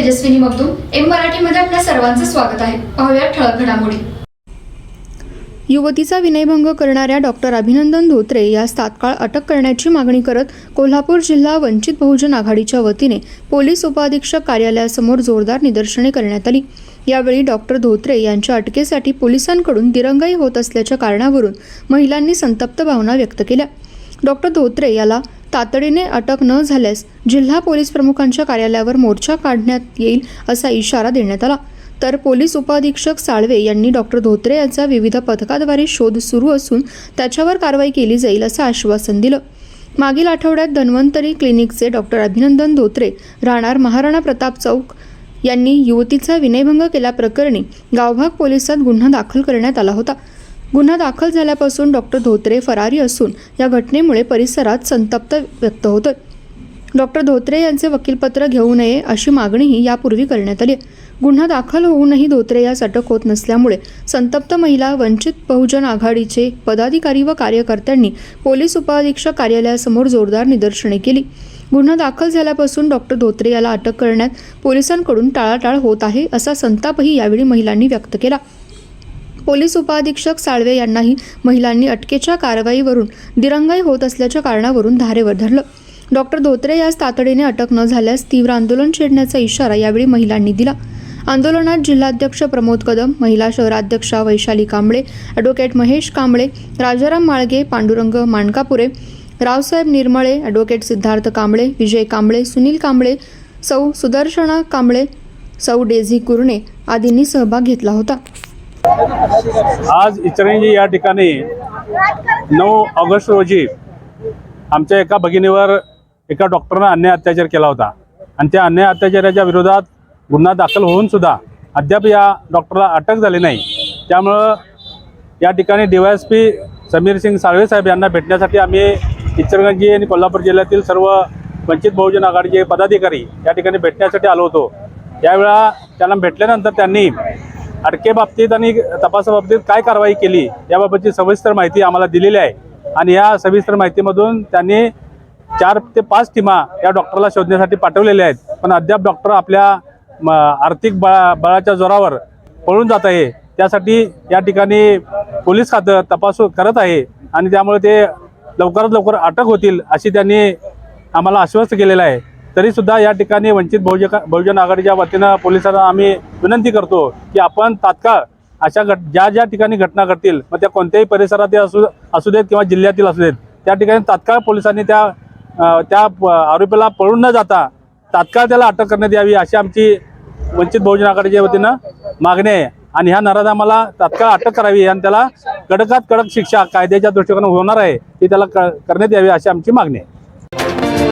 Tejaswini Magdum M मराठीमध्ये आपल्या सर्वांचं स्वागत आहे. पाहूया ठळक घडामोडी. युवतीचा विनयभंग करणाऱ्या डॉक्टर अभिनंदन धोत्रे यास तात्काळ अटक करण्याची मागणी करत कोल्हापूर जिल्हा वंचित बहुजन आघाडीच्या वतीने पोलीस उपअधीक्षक कार्यालयासमोर जोरदार निदर्शने करण्यात आली. यावेळी डॉक्टर धोत्रे यांच्या अटकेसाठी पोलिसांकडून दिरंगाई होत असल्याच्या कारणावरून महिलांनी संतप्त भावना व्यक्त केल्या. डॉक्टर धोत्रे याला तातडीने अटक न झाल्यास जिल्हा पोलीस प्रमुखांच्या कार्यालयावर मोर्चा काढण्यात येईल असा इशारा देण्यात आला. तर पोलीस उपाधीक्षक साळवे यांनी डॉक्टर धोत्रे यांचा विविध पथकाद्वारे शोध सुरू असून त्याच्यावर कारवाई केली जाईल असं आश्वासन दिलं. मागील आठवड्यात धन्वंतरी क्लिनिकचे डॉक्टर अभिनंदन धोत्रे राहणार महाराणा प्रताप चौक यांनी युवतीचा विनयभंग केल्याप्रकरणी गावभाग पोलिसात गुन्हा दाखल करण्यात आला होता. गुन्हा दाखल झाल्यापासून डॉक्टर धोत्रे फरारी असून या घटनेमुळे परिसरात संतप्त व्यक्त होतं डॉक्टर धोत्रे यांचे वकीलपत्र घेऊ नये अशी मागणीही यापूर्वी करण्यात आली गुन्हा दाखल होऊनही धोत्रे यास अटक होत नसल्यामुळे संतप्त महिला वंचित बहुजन आघाडीचे पदाधिकारी व कार्यकर्त्यांनी पोलीस उपाधीक्षक कार्यालयासमोर जोरदार निदर्शने केली. गुन्हा दाखल झाल्यापासून डॉक्टर धोत्रे याला अटक करण्यात पोलिसांकडून टाळाटाळ होत आहे असा संतापही यावेळी महिलांनी व्यक्त केला. पोलीस उपअधीक्षक साळवे यांनाही महिलांनी अटकेच्या कारवाईवरून दिरंगाई होत असल्याच्या कारणावरून धारेवर धरलं डॉक्टर धोत्रे यास तातडीने अटक न झाल्यास तीव्र आंदोलन छेडण्याचा इशारा यावेळी महिलांनी दिला. आंदोलनात जिल्हाध्यक्ष प्रमोद कदम महिला शहराध्यक्षा वैशाली कांबळे ॲडव्होकेट महेश कांबळे राजाराम माळगे पांडुरंग माणकापुरे रावसाहेब निर्मळे ॲडव्होकेट सिद्धार्थ कांबळे विजय कांबळे सुनील कांबळे सौ सुदर्शना कांबळे सौ डेझी कुरणे आदींनी सहभाग घेतला होता. आज इचरंजी या ठिकाणी नऊ ऑगस्ट रोजी आमच्या एका भगिनीवर एका डॉक्टरनं अन्याय अत्याचार केला होता. आणि त्या अन्याय अत्याचाराच्या विरोधात गुन्हा दाखल होऊन सुद्धा अद्याप या डॉक्टरला अटक झाली नाही. त्यामुळं या ठिकाणी D Y S P Sameer Singh Salve साहेब यांना भेटण्यासाठी आम्ही इचलगंजी आणि कोल्हापूर जिल्ह्यातील सर्व वंचित बहुजन आघाडीचे पदाधिकारी या ठिकाणी भेटण्यासाठी आलो होतो. त्यावेळा त्यांना भेटल्यानंतर त्यांनी अटकेबाबतीत आणि तपासाबाबतीत काय कारवाई केली याबाबतची सविस्तर माहिती आम्हाला दिलेली आहे. आणि या सविस्तर माहितीमधून त्यांनी चार ते पाच टीमा या डॉक्टरला शोधण्यासाठी पाठवलेल्या आहेत. पण अद्याप डॉक्टर आपल्या म, आर्थिक बळा बळाच्या जोरावर पळून जात आहे. त्यासाठी या ठिकाणी पोलीस खातं तपास करत आहे आणि त्यामुळे ते लवकरात लवकर अटक होतील अशी त्यांनी आम्हाला आश्वस्त केलेलं आहे. तरीसुद्धा या ठिकाणी वंचित बहुजन बहुजन आघाडीच्या वतीनं पोलिसांना आम्ही विनंती करतो की आपण तात्काळ अशा घट ज्या ज्या ठिकाणी घटना घडतील मग त्या कोणत्याही परिसरातील असू असू देत किंवा जिल्ह्यातील असू देत त्या ठिकाणी तात्काळ पोलिसांनी त्या त्या आरोपीला पळून न जाता तात्काळ त्याला अटक करण्यात यावी अशी आमची वंचित बहुजन आघाडीच्या वतीनं मागणी आहे. आणि ह्या नराधामाला तात्काळ अटक करावी आणि त्याला कडकात कडक शिक्षा कायद्याच्या दृष्टिकोनातून होणार आहे ती त्याला क- करण्यात यावी अशी आमची मागणी आहे.